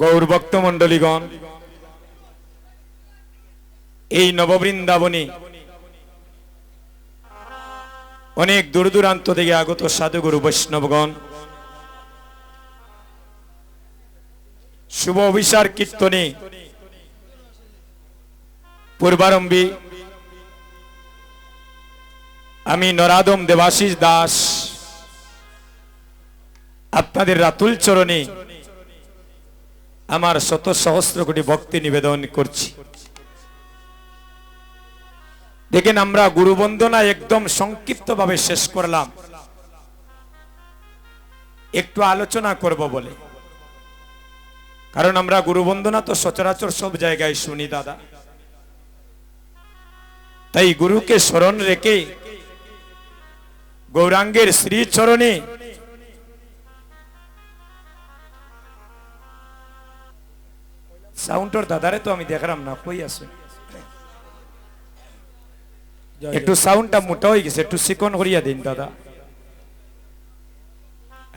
গৌরভক্ত মণ্ডলীগণ, এই নববৃন্দাবনে অনেক দূর দূরান্ত থেকে আগত সাধুগুরু বৈষ্ণবগণ, শুভ অভিসার কীর্তনে পূর্বারম্ভী আমি নরাদম দেবাশিস দাস আপনাদের রাতুল চরণে আমার শত সহস্র কোটি ভক্তি নিবেদন করছি। দেখেন আমরা গুরু বন্দনা একদম সংক্ষিপ্ত ভাবে শেষ করলাম। একটু আলোচনা করব বলে। কারণ আমরা গুরু বন্দনা তো সচরাচর সব জায়গায় শুনি দাদা। তাই গুরুকে স্মরণ রেখে গৌরাঙ্গের শ্রীচরণে সাউন্ডর দাদারে তো আমি দেখলাম না কই আছে? একটু সাউন্ডটা মোটা হয়ে গেছে একটু চিকন করিয়া দিন দাদা।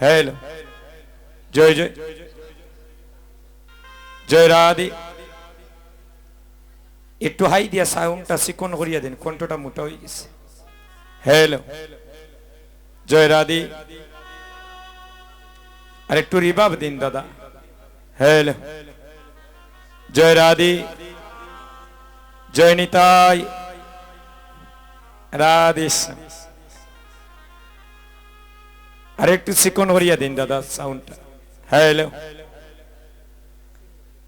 হ্যালো জয় জয়। জয় রাধে। একটু হাই দিয়া সাউন্ডটা চিকন করিয়া দিন কণ্ঠটা মোটা হয়ে গেছে। হ্যালো জয় রাধে। আর একটু রিবাব দিন দাদা। হ্যালো জয় রাধে, জয় নিতাই, রাধে। আর একটু চিকন করিয়া দিন দাদা সাউন্ডটা হ্যালো।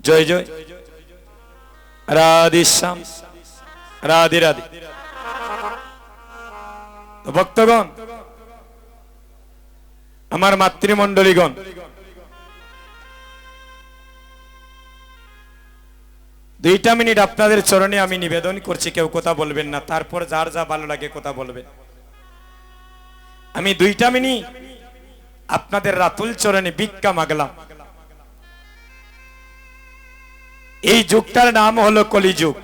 জয় জয়। রাধে শ্যাম, রাধে রাধে। ভক্তগণ, আমার মাতৃমণ্ডলীগণ দুইটা মিনিট আপনাদের চরণে আমি নিবেদন করছি, কেউ কথা বলবেন না। তারপর যার যা ভালো লাগে কথা বলবেন আমি দুইটা মিনিট আপনাদের রাতুল চরণে ভিক্ষা মাগলাম। এই যুগটার নাম হলো কলিযুগ।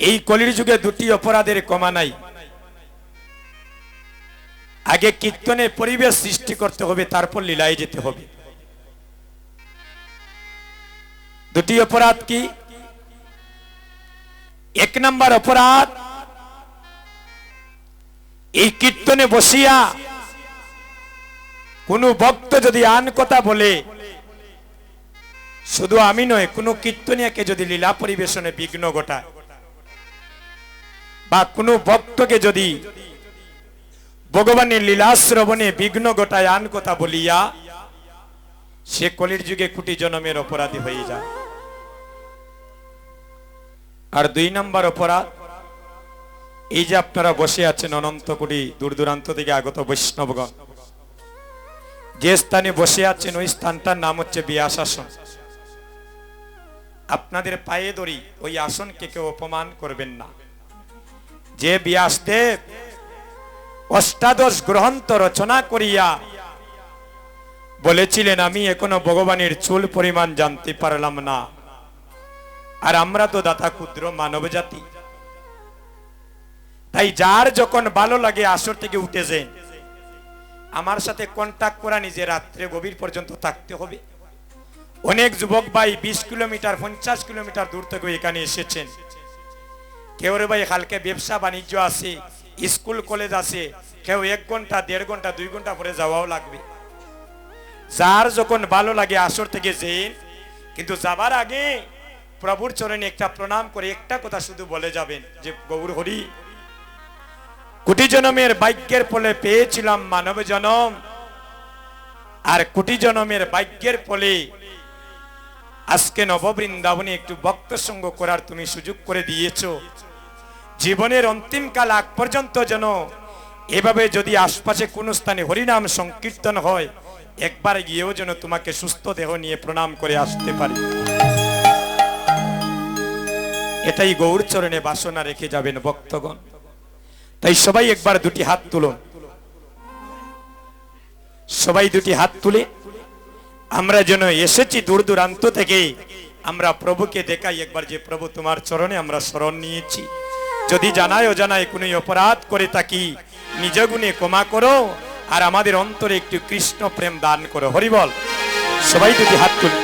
এই কলির যুগে দুটি অপরাধের কমা নাই। আগে কীর্তনে পরিবেশ সৃষ্টি করতে হবে, তারপর লীলায় যেতে হবে। দুটি অপরাধ কি? এক নাম্বার অপরাধ, এই কীর্তনে বসিয়া কোন ভক্ত যদি আন কথা বলে, শুধু আমি নয়, কোন কীর্তনিয়াকে যদি লীলা পরিবেশনে বিঘ্ন ঘটায়, বা কোন ভক্তকে যদি ভগবানের লীলা শ্রবণে বিঘ্ন ঘটায় আন কথা বলিয়া, সে কলির যুগে কুটি জনমের অপরাধী হয়ে যায়। আর দুই নম্বর অপরাধ, এই যে আপনারা বসে আছেন অনন্ত কোটি দূর দূরান্ত থেকে আগত বৈষ্ণবগণ, যে স্থানে বসে আছেন ওই স্থানটার নাম হচ্ছে বিয়াস আসন আপনাদের পায়ে ধরি ওই আসনকে কেউ অপমান করবেন না। যে ব্যাসদেব অষ্টাদশ গ্রন্থ রচনা করিয়া বলেছিলেন, আমি এখনও ভগবানের চুল পরিমাণ জানতে পারলাম না। আর আমরা তো দাতা ক্ষুদ্র মানব জাতি। তাই যার যখন ভালো লাগে আসর থেকে উঠে যান, আমার সাথে কন্টাক্ট করা নিজে রাত্রে গভীর পর্যন্ত থাকতে হবে। অনেক যুবক ভাই বিশ কিলোমিটার, পঞ্চাশ কিলোমিটার দূর থেকে এখানে এসেছেন। কেউ রে ভাই কালকে ব্যবসা বাণিজ্য আছে, স্কুল, কলেজ আছে, কেউ এক ঘণ্টা, দেড় ঘণ্টা, দুই ঘণ্টা পরে যাওয়াও লাগবে। যার যখন ভালো লাগে আসর থেকে যেন, কিন্তু যাবার আগে প্রভুর চরণে একটা প্রণাম করে একটা কথা শুধু বলে যাবেন যে, গৌর হরি, কোটি জনমের বাক্যের ফলে পেয়েছিলাম মানব জনম, আর কোটি জনমের বাক্যের ফলে আজকে নববৃন্দাবনে একটু ভক্ত সঙ্গ করার তুমি সুযোগ করে দিয়েছ। জীবনের অন্তিম কাল আগ পর্যন্ত যেন এভাবে যদি আশপাশে কোনো স্থানে হরিনাম সংকীর্তন হয়, একবার গিয়েও যেন তোমাকে সুস্থ দেহ নিয়ে প্রণাম করে আসতে পারি। এটাই গৌর চরণে বাসনা রেখে যাবেন ভক্তগণ। তাই সবাই একবার দুটি হাত তুলুন। সবাই দুটি হাত তুলে, আমরা যেন এসেছি দূর দূরান্ত থেকে, আমরা প্রভুকে দেখাই একবার যে প্রভু তোমার চরণে আমরা স্মরণ নিয়েছি। যদি জানায় অজানায় কোনো অপরাধ করে থাকি, নিজ গুণে ক্ষমা করো, আর আমাদের অন্তরে একটু কৃষ্ণ প্রেম দান করো। হরিবল, সবাই দুটি হাত তুলি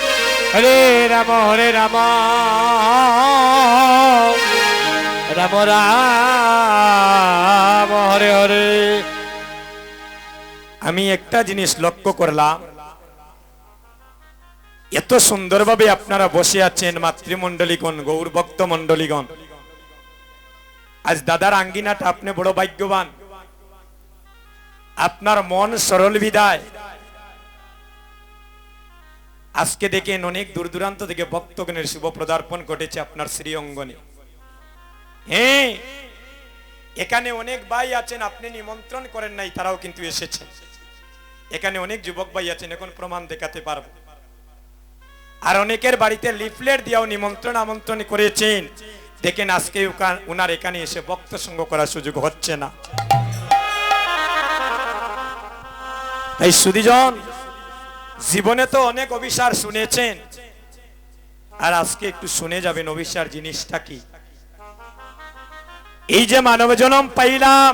হরে রাম হরে রাম। রাম রাম, হরে হরে। আমি একটা জিনিস লক্ষ্য করলাম। এত সুন্দরভাবে আপনারা বসে আছেন মাতৃমণ্ডলীগণ গৌর ভক্ত মণ্ডলীগণ। আজ দাদার আঙ্গিনাটা আপনি বড় ভাগ্যবান। আপনার মন সরল বিদায়। আজকে দেখেন অনেক দূর দূরান্ত থেকে ভক্তগণের শুভ পদার্পণ ঘটেছে আপনার শ্রী অঙ্গনে হ্যাঁ এখানে অনেক ভাই আছেন, আপনি নিমন্ত্রণ করেন নাই, তারাও কিন্তু এসেছেন এখানে অনেক যুবক ভাই আছেন, এখন প্রমাণ দেখাতে পারব। আর অনেকের বাড়িতে লিফলেট দিয়েও নিমন্ত্রণ আমন্ত্রণ করেছেন। দেখেন আজকে উনার এখানে এসে বক্ত সঙ্গ করার সুযোগ হচ্ছে না। তাই সুদীজন জীবনে তো অনেক অভিসার শুনেছেন। আর আজকে একটু শুনে যাবেন অভিসার জিনিসটা কি? এই যে মানব জনম পাইলাম,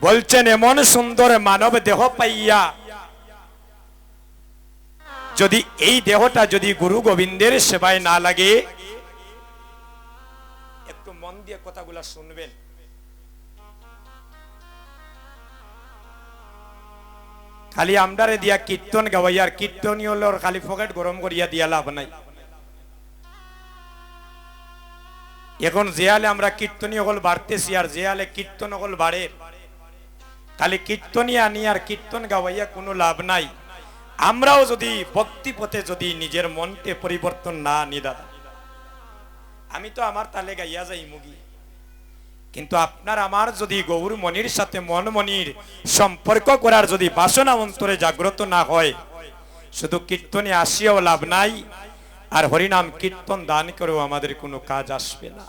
বলছেন, এমন সুন্দর মানব দেহ পাইয়া, যদি এই দেহটা যদি গুরু গোবিন্দের সেবায় না লাগে, একটু মন দিয়ে কথাগুলা শুনবেন। খালি আমদারে দিয়া কীর্তন গাওয়াইয়ার কীর্তনীয় খালি ফকেট গরম করিয়া দিয়া লাভ নাই। এখন জেয়ালে আমরা কীর্তনীয় হল বাড়তেছি, আর জেয়ালে কীর্তন হল বাড়ে, খালি কীর্তনী আনি আর কীর্তন গাওয়াইয়া কোনো লাভ নাই। আমরাও যদি ভক্তি পথে যদি নিজের মনকে পরিবর্তন না আনি, দাদা। আমি তো আমার তালে গাইয়া যাই মুগি কিন্তু আপনার আমার যদি গৌর মনির সাথে মন মনির সম্পর্ক করার যদি বাসনা অন্তরে জাগ্রত না হয়, শুধু কীর্তনে আসিয়াও লাভ নাই, আর হরিনাম কীর্তন দান করেও আমাদের কোনো কাজ আসবে না।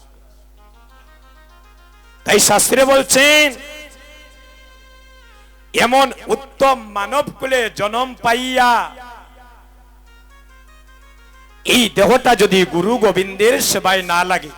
তাই শাস্ত্রে বলছেন, এমন উত্তম মানব কুলে জনম পাইয়া এই দেহটা যদি গুরু গোবিন্দের সেবায় না লাগে